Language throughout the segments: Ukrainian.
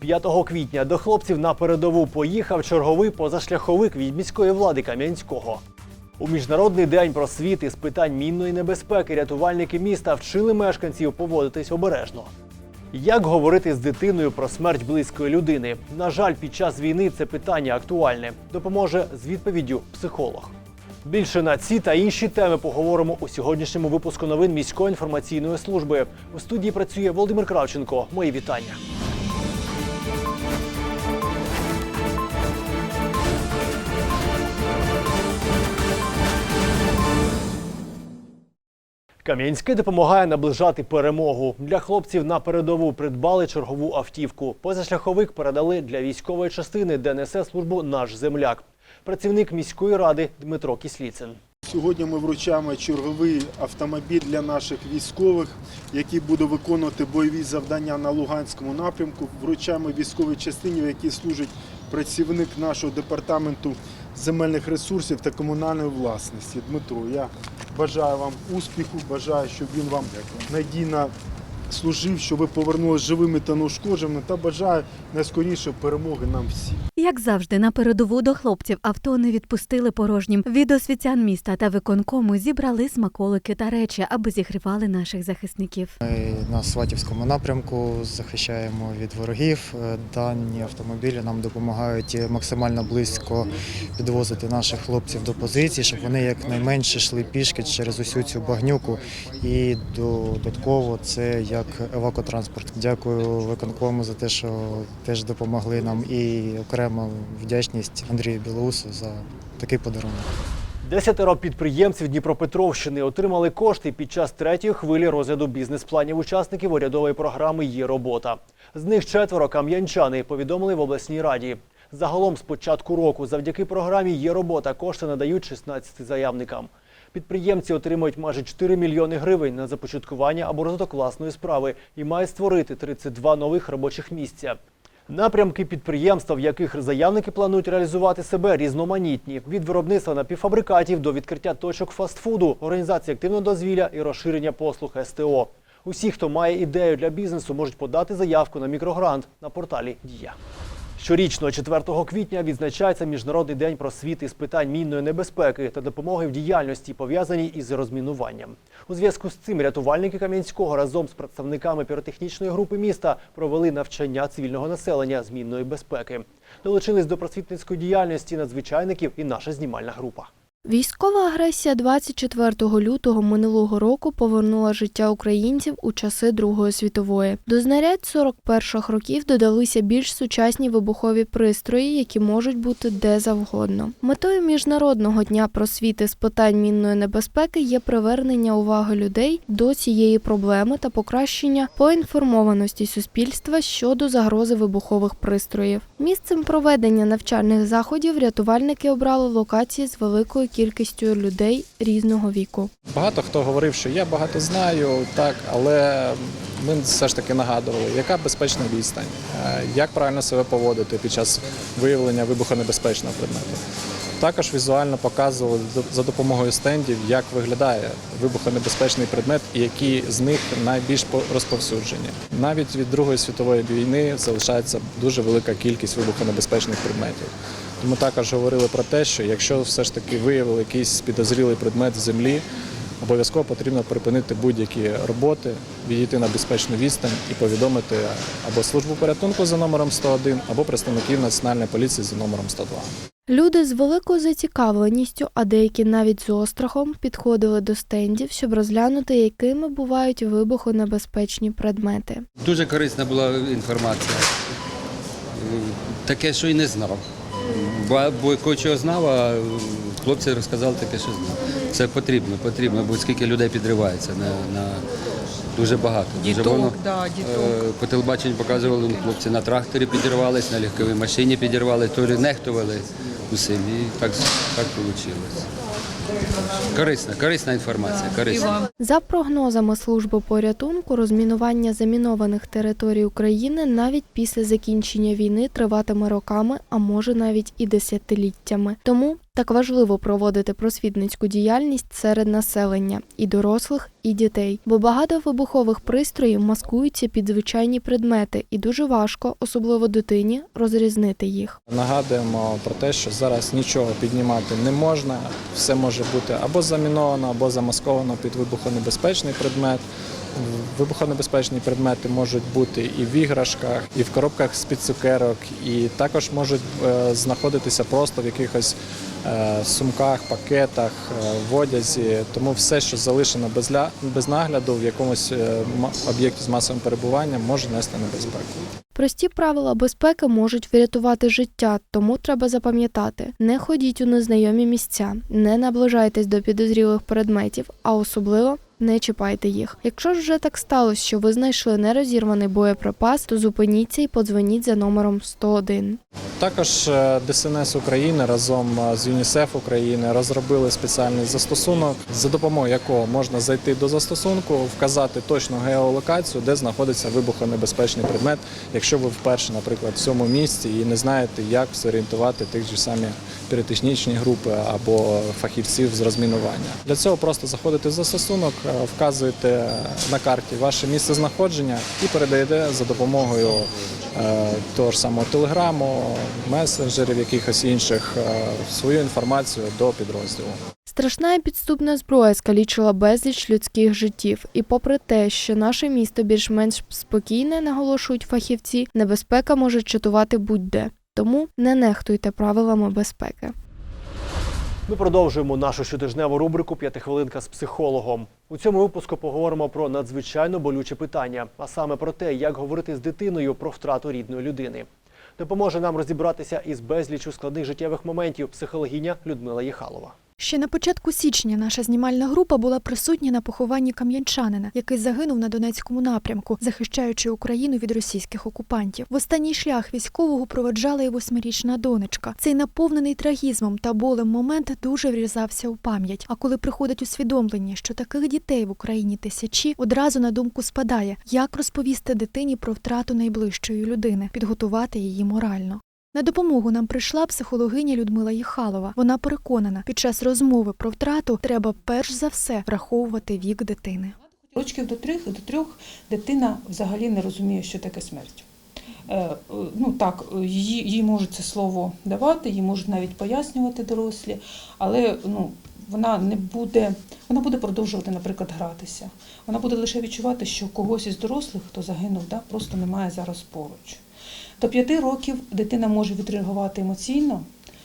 5 квітня до хлопців на передову поїхав черговий позашляховик від міської влади Кам'янського. У міжнародний день просвіти з питань мінної небезпеки рятувальники міста вчили мешканців поводитись обережно. Як говорити з дитиною про смерть близької людини? На жаль, під час війни це питання актуальне. Допоможе з відповіддю психолог. Більше на ці та інші теми поговоримо у сьогоднішньому випуску новин міської інформаційної служби. У студії працює Володимир Кравченко. Мої вітання. Кам'янське допомагає наближати перемогу. Для хлопців на передову придбали чергову автівку. Позашляховик передали для військової частини, де несе службу наш земляк. Працівник міської ради Дмитро Кісліцин. Сьогодні ми вручаємо черговий автомобіль для наших військових, який буде виконувати бойові завдання на Луганському напрямку. Вручаємо військовій частині, в якій служить працівник нашого департаменту земельних ресурсів та комунальної власності. Дмитро, я бажаю вам успіху, бажаю, щоб він вам надійно служив, щоб ви повернулися живими та неушкодженими, та бажаю найскоріше перемоги нам всім. Як завжди, на передову до хлопців авто не відпустили порожнім. Від освітян міста та виконкому зібрали смаколики та речі, аби зігрівали наших захисників. Ми на Сватівському напрямку захищаємо від ворогів. Е, Дані автомобілі нам допомагають максимально близько підвозити наших хлопців до позицій, щоб вони якнайменше йшли пішки через усю цю багнюку. І додатково це як евакотранспорт. Дякую виконкому за те, що теж допомогли нам, і окрема вдячність Андрію Білоусу за такий подарунок. Десятеро підприємців Дніпропетровщини отримали кошти під час третьої хвилі розгляду бізнес-планів учасників урядової програми Є робота. З них четверо кам'янчани повідомили в обласній раді. Загалом з початку року завдяки програмі Є робота кошти надають 16 заявникам. Підприємці отримують майже 4 мільйони гривень на започаткування або розвиток власної справи і мають створити 32 нових робочих місця. Напрямки підприємства, в яких заявники планують реалізувати себе, різноманітні від виробництва напівфабрикатів до відкриття точок фастфуду, організації активного дозвілля і розширення послуг СТО. Усі, хто має ідею для бізнесу, можуть подати заявку на мікрогрант на порталі Дія. Щорічно, 4 квітня, відзначається Міжнародний день просвіти з питань мінної небезпеки та допомоги в діяльності, пов'язаній із розмінуванням. У зв'язку з цим рятувальники Кам'янського разом з представниками піротехнічної групи міста провели навчання цивільного населення з мінної безпеки. Долучились до просвітницької діяльності надзвичайників і наша знімальна група. Військова агресія 24 лютого минулого року повернула життя українців у часи Другої світової. До знарядь 41-х років додалися більш сучасні вибухові пристрої, які можуть бути де завгодно. Метою міжнародного дня просвіти з питань мінної небезпеки є привернення уваги людей до цієї проблеми та покращення поінформованості суспільства щодо загрози вибухових пристроїв. Місцем проведення навчальних заходів рятувальники обрали локації з великою кількістю людей різного віку. Багато хто говорив, що я багато знаю, так, але ми все ж таки нагадували, яка безпечна відстань, е, як правильно себе поводити під час виявлення вибухонебезпечного предмету. Також візуально показували за допомогою стендів, як виглядає вибухонебезпечний предмет і які з них найбільш розповсюджені. Навіть від Другої світової війни залишається дуже велика кількість вибухонебезпечних предметів. Тому також говорили про те, що якщо все ж таки виявили якийсь підозрілий предмет в землі, обов'язково потрібно припинити будь-які роботи, відійти на безпечну відстань і повідомити або службу порятунку за номером 101, або представників національної поліції за номером 102. Люди з великою зацікавленістю, а деякі навіть з острахом, підходили до стендів, щоб розглянути, якими бувають вибухонебезпечні предмети. Дуже корисна була інформація. Таке, що й не знав. Бо кое-чого знав, а хлопці розказали таке, що знав. Це потрібно, потрібно, бо скільки людей підривається на, на дуже багато. Дуже Діток, воно, да, е, діток. По телебаченню показували, хлопці на тракторі підірвались, на легковій машині підірвали, то нехтували усім. селі. так, так вийшло. Корисна, корисна інформація, корисна. За прогнозами служби порятунку, розмінування замінованих територій України навіть після закінчення війни триватиме роками, а може навіть і десятиліттями. Тому Так важливо проводити просвітницьку діяльність серед населення і дорослих, і дітей, бо багато вибухових пристроїв маскуються під звичайні предмети, і дуже важко, особливо дитині, розрізнити їх. Нагадуємо про те, що зараз нічого піднімати не можна. Все може бути або заміновано, або замасковано під вибухонебезпечний предмет. Вибухонебезпечні предмети можуть бути і в іграшках, і в коробках з-під цукерок, і також можуть е, знаходитися просто в якихось е, сумках, пакетах, е, в одязі. Тому все, що залишено без, нагляду в якомусь об'єкті з масовим перебуванням, може нести небезпеку. Прості правила безпеки можуть врятувати життя, тому треба запам'ятати: не ходіть у незнайомі місця, не наближайтесь до підозрілих предметів, а особливо не чіпайте їх. Якщо ж вже так сталося, що ви знайшли нерозірваний боєприпас, то зупиніться і подзвоніть за номером 101. Також е, ДСНС України разом е, з ЮНІСЕФ України розробили спеціальний застосунок, за допомогою якого можна зайти до застосунку, вказати точну геолокацію, де знаходиться вибухонебезпечний предмет, якщо ви вперше, наприклад, в цьому місці і не знаєте, як зорієнтувати тих же самі піротехнічні групи або фахівців з розмінування. Для цього просто заходите в застосунок, вказуєте на карті ваше місце знаходження і передаєте за допомогою е, того ж самого телеграму, месенджерів, якихось інших е, свою інформацію до підрозділу. Страшна і підступна зброя скалічила безліч людських життів, і попри те, що наше місто більш-менш спокійне, наголошують фахівці, небезпека може чатувати будь-де. Тому не нехтуйте правилами безпеки. Ми продовжуємо нашу щотижневу рубрику П'ятихвилинка з психологом. У цьому випуску поговоримо про надзвичайно болюче питання, а саме про те, як говорити з дитиною про втрату рідної людини. Допоможе нам розібратися із безлічю складних життєвих моментів психологиня Людмила Єхалова. Ще на початку січня наша знімальна група була присутня на похованні кам'янчанина, який загинув на Донецькому напрямку, захищаючи Україну від російських окупантів. В останній шлях військового проведжала і восьмирічна донечка. Цей наповнений трагізмом та болем момент дуже врізався у пам'ять. А коли приходить усвідомлення, що таких дітей в Україні тисячі, одразу на думку спадає, як розповісти дитині про втрату найближчої людини, підготувати її морально. На допомогу нам прийшла психологиня Людмила Єхалова. Вона переконана, під час розмови про втрату треба перш за все враховувати вік дитини. Рочків до трьох, до трьох дитина взагалі не розуміє, що таке смерть. Е, е, Ну так, їй, їй можуть це слово давати, їй можуть навіть пояснювати дорослі, але ну, вона не буде, вона буде продовжувати, наприклад, гратися. Вона буде лише відчувати, що когось із дорослих, хто загинув, да, просто немає зараз поруч. До п'яти років дитина може відреагувати емоційно,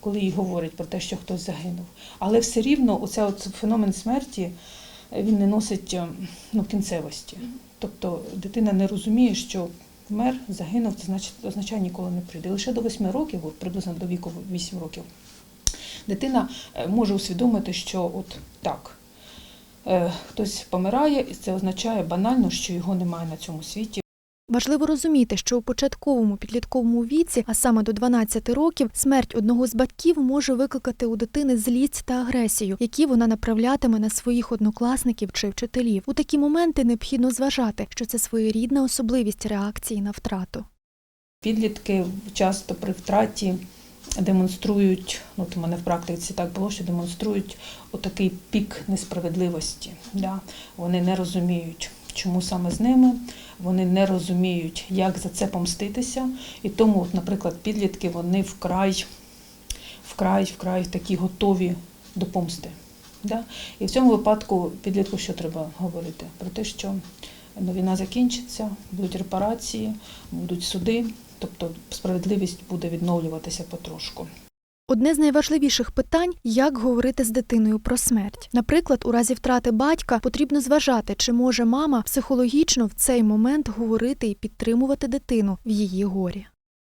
коли їй говорять про те, що хтось загинув. Але все рівно оця от феномен смерті е, він не носить е, ну, кінцевості. Тобто дитина не розуміє, що вмер, загинув, це значить означає ніколи не прийде. Лише до 8 років, приблизно до віку 8 років, дитина е, може усвідомити, що от так. Хтось помирає, і це означає банально, що його немає на цьому світі. Важливо розуміти, що у початковому підлітковому віці, а саме до 12 років, смерть одного з батьків може викликати у дитини злість та агресію, які вона направлятиме на своїх однокласників чи вчителів. У такі моменти необхідно зважати, що це своєрідна особливість реакції на втрату. Підлітки часто при втраті демонструють, ну у мене в практиці так було, що демонструють отакий пік несправедливості. Да? Вони не розуміють, чому саме з ними, вони не розуміють, як за це помститися. І тому, от, наприклад, підлітки вони вкрай, вкрай, вкрай такі готові до помсти. Да? І в цьому випадку підлітку що треба говорити? Про те, що ну, війна закінчиться, будуть репарації, будуть суди, тобто справедливість буде відновлюватися потрошку. Одне з найважливіших питань як говорити з дитиною про смерть. Наприклад, у разі втрати батька потрібно зважати, чи може мама психологічно в цей момент говорити і підтримувати дитину в її горі.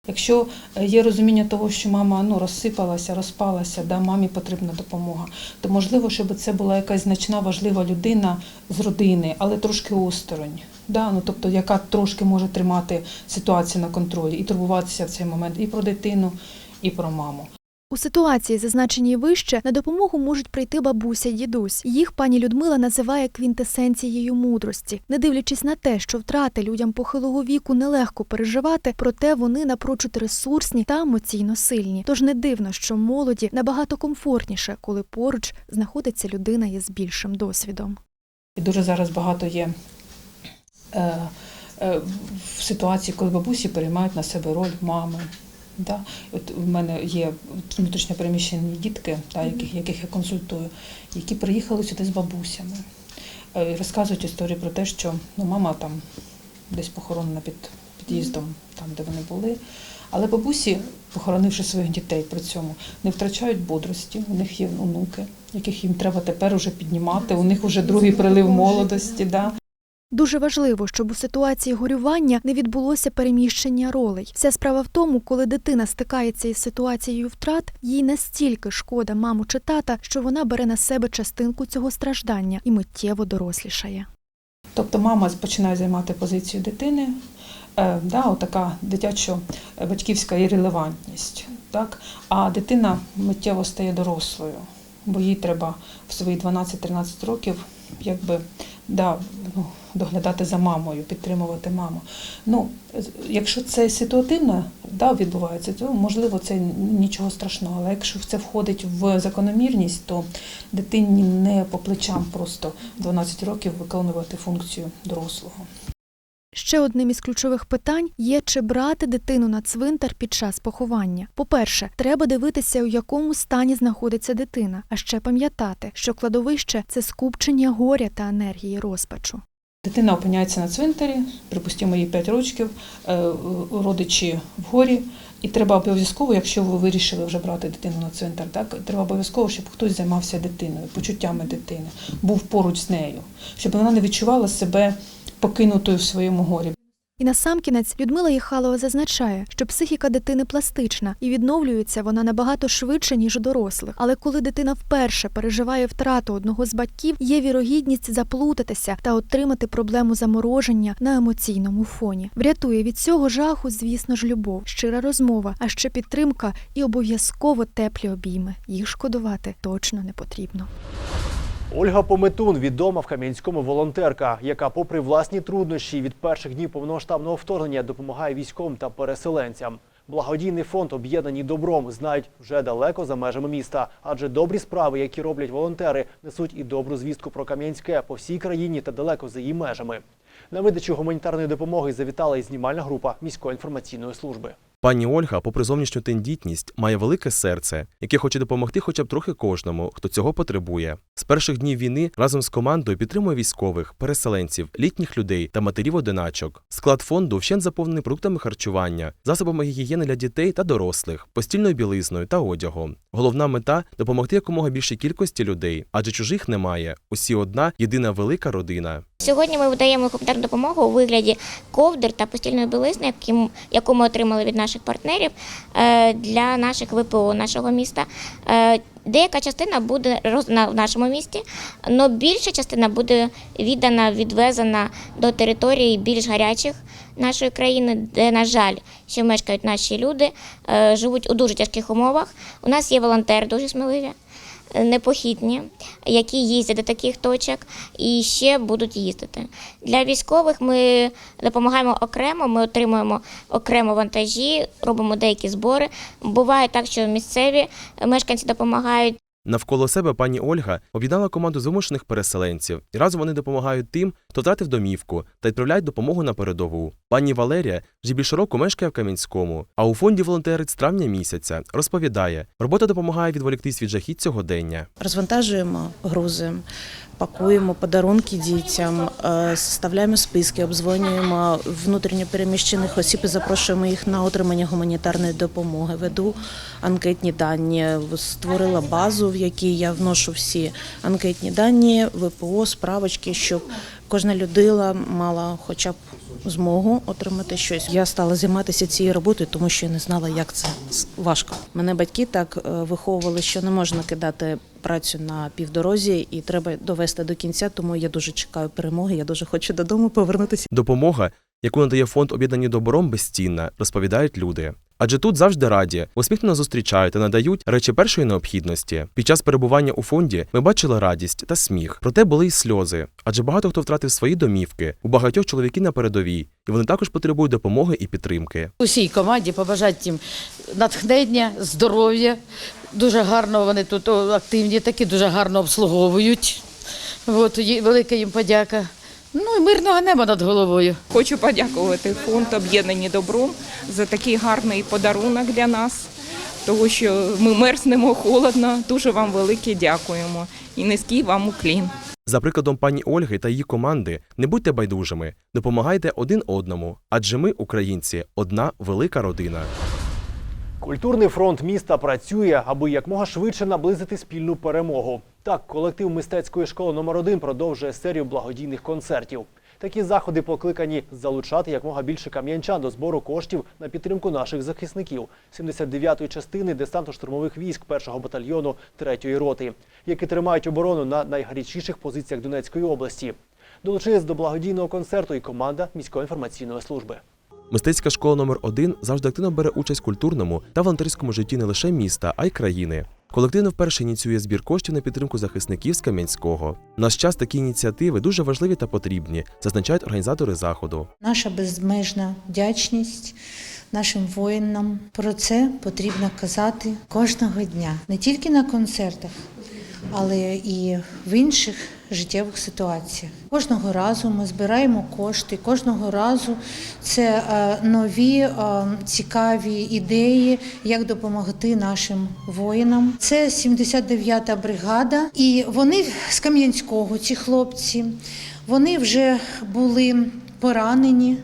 Якщо е, є розуміння того, що мама ну, розсипалася, розпалася, да, мамі потрібна допомога, то можливо, щоб це була якась значна важлива людина з родини, але трошки осторонь. Да? Ну, тобто, яка трошки може тримати ситуацію на контролі і турбуватися в цей момент і про дитину, і про маму. У ситуації, зазначеній вище, на допомогу можуть прийти бабуся й дідусь. Їх пані Людмила називає квінтесенцією мудрості. Не дивлячись на те, що втрати людям похилого віку нелегко переживати, проте вони напрочуд ресурсні та емоційно сильні. Тож не дивно, що молоді набагато комфортніше, коли поруч знаходиться людина із більшим досвідом. І дуже зараз багато є е, е, в ситуації, коли бабусі переймають на себе роль мами. Да? От в мене є внутрішньо переміщені дітки, да, яких, яких я консультую, які приїхали сюди з бабусями. Е, і розказують історії про те, що ну, мама там десь похоронена під під'їздом, там, де вони були. Але бабусі, похоронивши своїх дітей при цьому, не втрачають бодрості. У них є онуки, яких їм треба тепер уже піднімати. У них вже другий прилив молодості. Да? Дуже важливо, щоб у ситуації горювання не відбулося переміщення ролей. Вся справа в тому, коли дитина стикається із ситуацією втрат, їй настільки шкода маму чи тата, що вона бере на себе частинку цього страждання і миттєво дорослішає. Тобто мама починає займати позицію дитини, е, да, отака дитячо-батьківська ірелевантність. Так? А дитина миттєво стає дорослою, бо їй треба в свої 12-13 років якби, да, ну, доглядати за мамою, підтримувати маму. Ну, якщо це ситуативно да, відбувається, то можливо це нічого страшного. Але якщо це входить в закономірність, то дитині не по плечам просто 12 років виконувати функцію дорослого. Ще одним із ключових питань є, чи брати дитину на цвинтар під час поховання. По-перше, треба дивитися, у якому стані знаходиться дитина, а ще пам'ятати, що кладовище це скупчення горя та енергії розпачу. Дитина опиняється на цвинтарі, припустимо, їй 5 років, е, родичі в горі. І треба обов'язково, якщо ви вирішили вже брати дитину на цвинтар, так треба обов'язково, щоб хтось займався дитиною, почуттями дитини, був поруч з нею, щоб вона не відчувала себе покинутою в своєму горі. І насамкінець Людмила Єхалова зазначає, що психіка дитини пластична і відновлюється вона набагато швидше, ніж у дорослих. Але коли дитина вперше переживає втрату одного з батьків, є вірогідність заплутатися та отримати проблему замороження на емоційному фоні. Врятує від цього жаху, звісно ж, любов, щира розмова, а ще підтримка і обов'язково теплі обійми. Їх шкодувати точно не потрібно. Ольга Пометун відома в Кам'янському волонтерка, яка, попри власні труднощі, від перших днів повномасштабного вторгнення допомагає військовим та переселенцям. Благодійний фонд об'єднані добром знають вже далеко за межами міста, адже добрі справи, які роблять волонтери, несуть і добру звістку про Кам'янське по всій країні та далеко за її межами. На видачу гуманітарної допомоги завітала і знімальна група міської інформаційної служби. Пані Ольга, попри зовнішню тендітність, має велике серце, яке хоче допомогти хоча б трохи кожному, хто цього потребує. З перших днів війни разом з командою підтримує військових, переселенців, літніх людей та матерів-одиначок. Склад фонду вщент заповнений продуктами харчування, засобами гігієни для дітей та дорослих, постільною білизною та одягом. Головна мета допомогти якомога більшій кількості людей, адже чужих немає. Усі одна єдина велика родина. Сьогодні ми видаємо гуманітарну допомогу у вигляді ковдр та постільної білизни, яку ми отримали від наших партнерів е, для наших ВПО нашого міста. Е, Деяка частина буде роздана в нашому місті, але більша частина буде віддана, відвезена до територій більш гарячих нашої країни, де, на жаль, ще мешкають наші люди, е, живуть у дуже тяжких умовах. У нас є волонтери дуже сміливі непохитні, які їздять до таких точок і ще будуть їздити. Для військових ми допомагаємо окремо, ми отримуємо окремо вантажі, робимо деякі збори. Буває так, що місцеві мешканці допомагають. Навколо себе пані Ольга об'єднала команду вимушених переселенців, і разом вони допомагають тим, хто втратив домівку та відправляють допомогу на передову. Пані Валерія вже більше року мешкає в Кам'янському, а у фонді волонтерить з травня місяця. Розповідає, робота допомагає відволіктись від жахіть дня. Розвантажуємо грузи, пакуємо подарунки дітям, е, составляємо списки, обзвонюємо внутрішньо переміщених осіб і запрошуємо їх на отримання гуманітарної допомоги. Веду анкетні дані, створила базу, в якій я вношу всі анкетні дані, ВПО, справочки, щоб кожна людина мала хоча б змогу отримати щось. Я стала займатися цією роботою, тому що я не знала, як це важко. Мене батьки так е, виховували, що не можна кидати працю на півдорозі, і треба довести до кінця. Тому я дуже чекаю перемоги. Я дуже хочу додому повернутися. Допомога, яку надає фонд об'єднані добром, безцінна, розповідають люди. Адже тут завжди раді, усміхнено зустрічають та надають речі першої необхідності. Під час перебування у фонді ми бачили радість та сміх, проте були й сльози. Адже багато хто втратив свої домівки, у багатьох чоловіки на передовій, і вони також потребують допомоги і підтримки. Усій команді побажати їм натхнення, здоров'я. Дуже гарно вони тут активні, такі дуже гарно обслуговують. От, велика їм подяка. Ну і мирного неба над головою. Хочу подякувати фонд Об'єднані добром за такий гарний подарунок для нас, тому що ми мерзнемо холодно. Дуже вам велике дякуємо і низький вам уклін. За прикладом пані Ольги та її команди, не будьте байдужими, допомагайте один одному, адже ми, українці, одна велика родина. Культурний фронт міста працює, аби якмога швидше наблизити спільну перемогу. Так, колектив мистецької школи номер 1 продовжує серію благодійних концертів. Такі заходи покликані залучати якмога більше кам'янчан до збору коштів на підтримку наших захисників 79-ї частини десантно-штурмових військ 1-го батальйону 3-ї роти, які тримають оборону на найгарячіших позиціях Донецької області. Долучилась до благодійного концерту і команда міської інформаційної служби. Мистецька школа номер 1 завжди активно бере участь в культурному та волонтерському житті не лише міста, а й країни. Колективно вперше ініціює збір коштів на підтримку захисників з Кам'янського. На час такі ініціативи дуже важливі та потрібні, зазначають організатори заходу. Наша безмежна вдячність нашим воїнам. Про це потрібно казати кожного дня, не тільки на концертах, але і в інших життєвих ситуаціях. Кожного разу ми збираємо кошти, кожного разу це е, нові е, цікаві ідеї, як допомогти нашим воїнам. Це 79-та бригада, і вони з Кам'янського, ці хлопці, вони вже були поранені.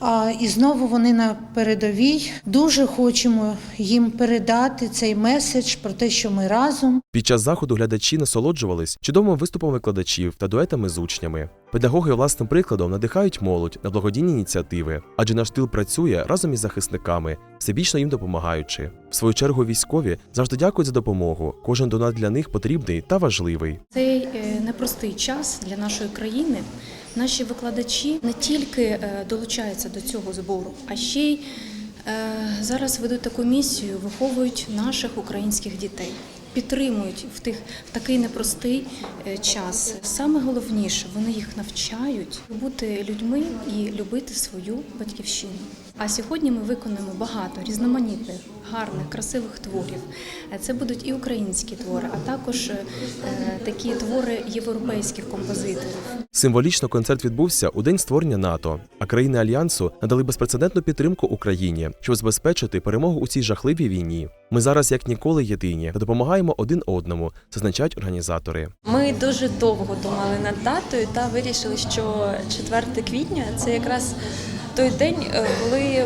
А, і знову вони на передовій. Дуже хочемо їм передати цей меседж про те, що ми разом. Під час заходу глядачі насолоджувались чудовими виступами викладачів та дуетами з учнями. Педагоги власним прикладом надихають молодь на благодійні ініціативи, адже наш тил працює разом із захисниками, всебічно їм допомагаючи. В свою чергу військові завжди дякують за допомогу. Кожен донат для них потрібний та важливий. Цей е, непростий час для нашої країни. Наші викладачі не тільки е, долучаються до цього збору, а ще й е, зараз ведуть таку місію, виховують наших українських дітей, підтримують в тих в такий непростий е, час. Саме головніше, вони їх навчають бути людьми і любити свою батьківщину. А сьогодні ми виконуємо багато різноманітних, гарних, красивих творів. Це будуть і українські твори, а також е, такі твори європейських композиторів. Символічно концерт відбувся у день створення НАТО, а країни альянсу надали безпрецедентну підтримку Україні, щоб забезпечити перемогу у цій жахливій війні. Ми зараз як ніколи єдині та допомагаємо один одному, зазначають організатори. Ми дуже довго думали над датою та вирішили, що 4 квітня це якраз той день, е, коли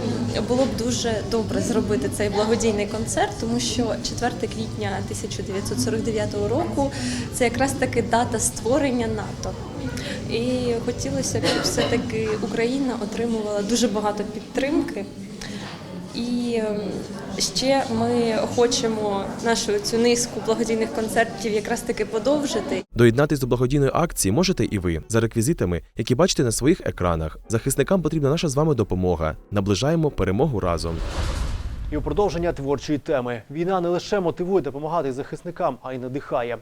було б дуже добре зробити цей благодійний концерт, тому що 4 квітня 1949 року це якраз таки дата створення НАТО. І хотілося б, щоб все-таки Україна отримувала дуже багато підтримки. І е, ще ми хочемо нашу цю низку благодійних концертів якраз таки подовжити. Доєднатись до благодійної акції можете і ви за реквізитами, які бачите на своїх екранах. Захисникам потрібна наша з вами допомога. Наближаємо перемогу разом. І у продовження творчої теми війна не лише мотивує допомагати захисникам, а й надихає.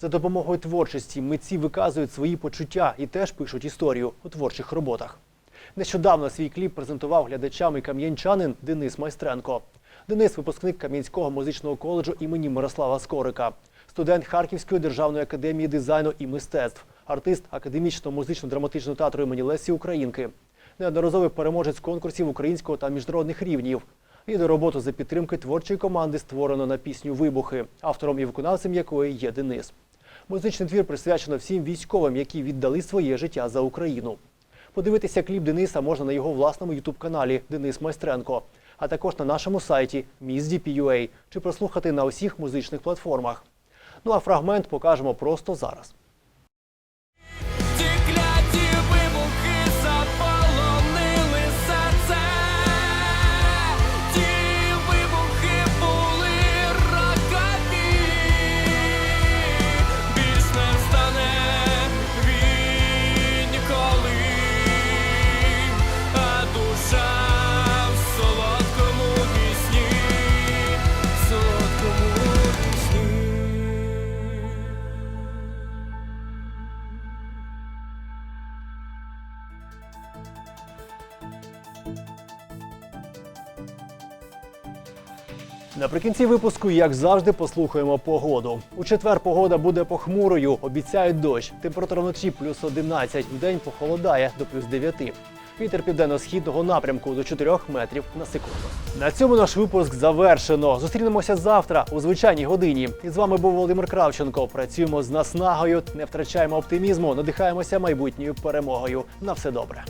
За допомогою творчості митці виказують свої почуття і теж пишуть історію у творчих роботах. Нещодавно свій кліп презентував глядачам і кам'янчанин Денис Майстренко. Денис випускник Кам'янського музичного коледжу імені Мирослава Скорика, студент Харківської державної академії дизайну і мистецтв, артист академічного музично-драматичного театру імені Лесі Українки, неодноразовий переможець конкурсів українського та міжнародних рівнів. Відео роботу за підтримки творчої команди створено на пісню Вибухи, автором і виконавцем якої є Денис. Музичний твір присвячено всім військовим, які віддали своє життя за Україну. Подивитися кліп Дениса можна на його власному ютуб-каналі Денис Майстренко, а також на нашому сайті Miss.dp.ua чи прослухати на усіх музичних платформах. Ну а фрагмент покажемо просто зараз. Наприкінці випуску, як завжди, послухаємо погоду. У четвер погода буде похмурою. Обіцяють дощ. Температура вночі плюс 11, в день похолодає до плюс 9. Вітер південно-східного напрямку до 4 метрів на секунду. На цьому наш випуск завершено. Зустрінемося завтра у звичайній годині. І з вами був Володимир Кравченко. Працюємо з наснагою, не втрачаємо оптимізму, надихаємося майбутньою перемогою. На все добре.